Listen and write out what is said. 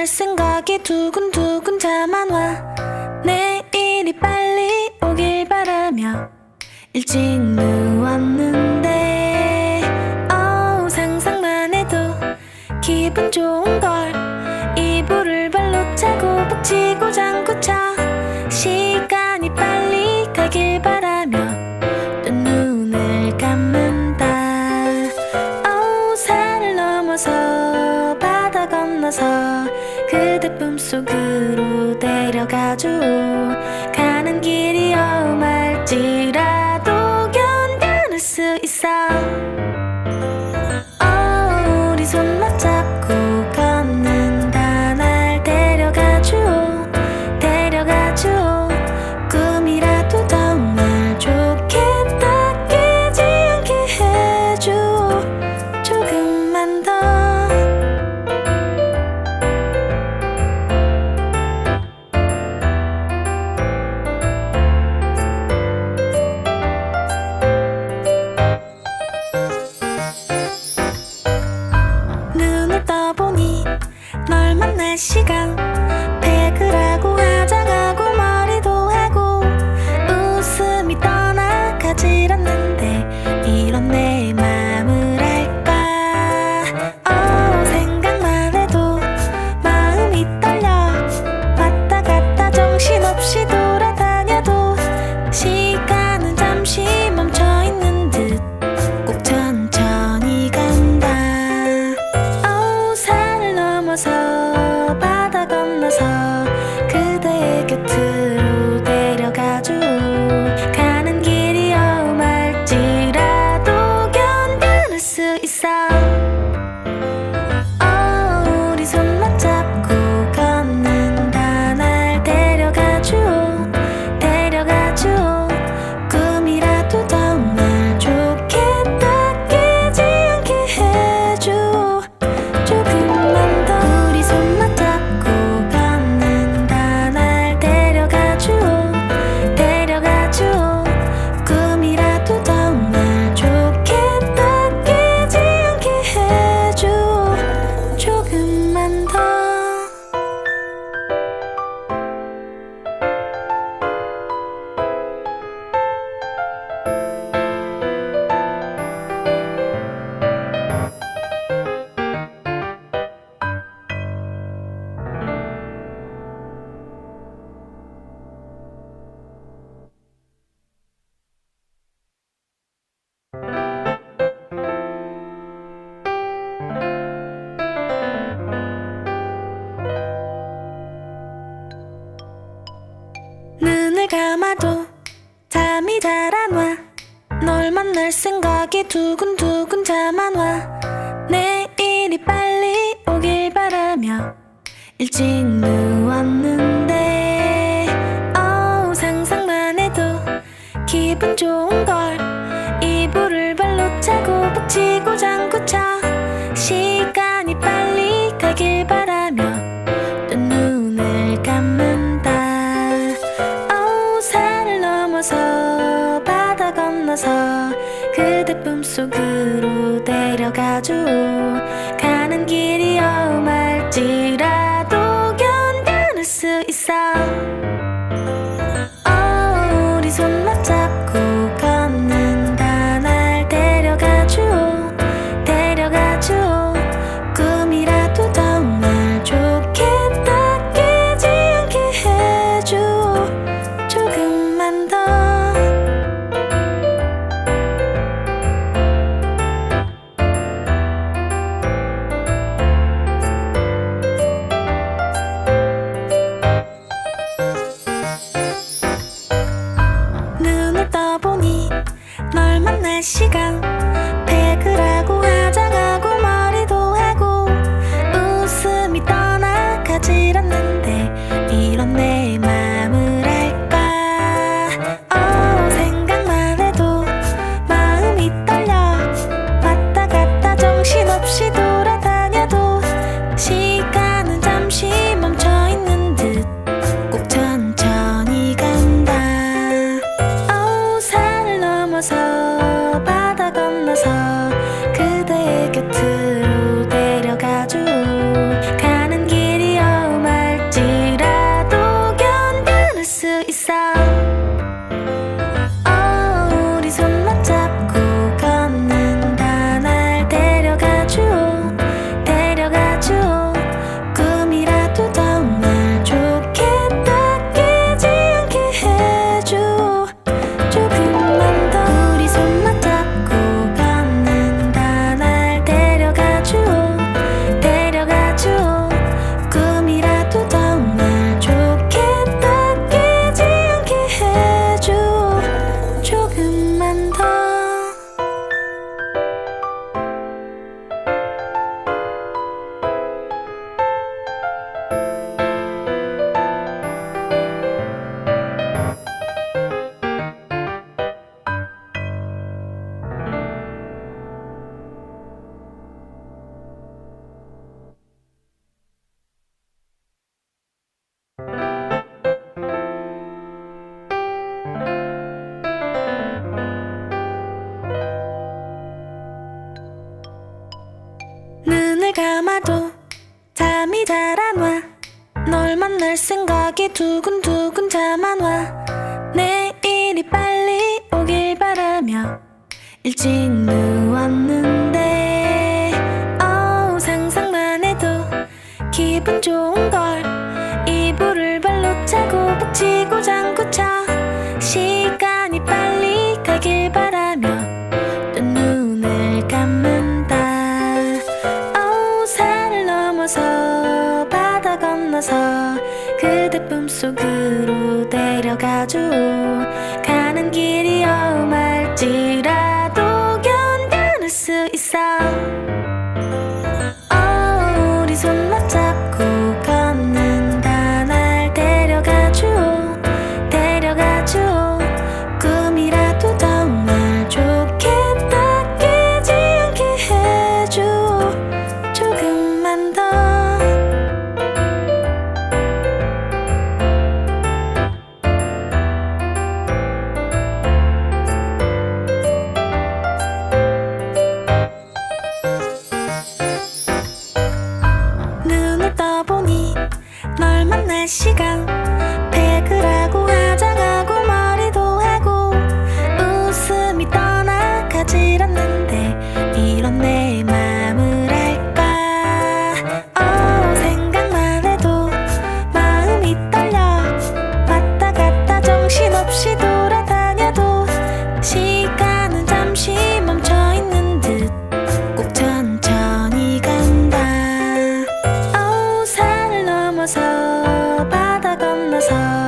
널 생각이 두근두근 잠안 와. 내일이 빨리 오길 바라며 일찍 누웠는데 어우 상상만 해도 기분 좋은 걸. deep. 만날 시간. 감아도 잠이 잘 안 와. 널 만날 생각이 두근두근 잠안 와. 내일이 빨리 오길 바라며 일찍 누웠는데 어우 상상만 해도 기분 좋은 멈춰서 그대 품속으로 데려가줘. 참아도 잠이 잘 안 와 널 만날 생각이 두근두근 잠 안 와. 내일이 빨리 오길 바라며 일찍 누웠는데 어우 상상만 해도 기분 좋은 거 시간. sun.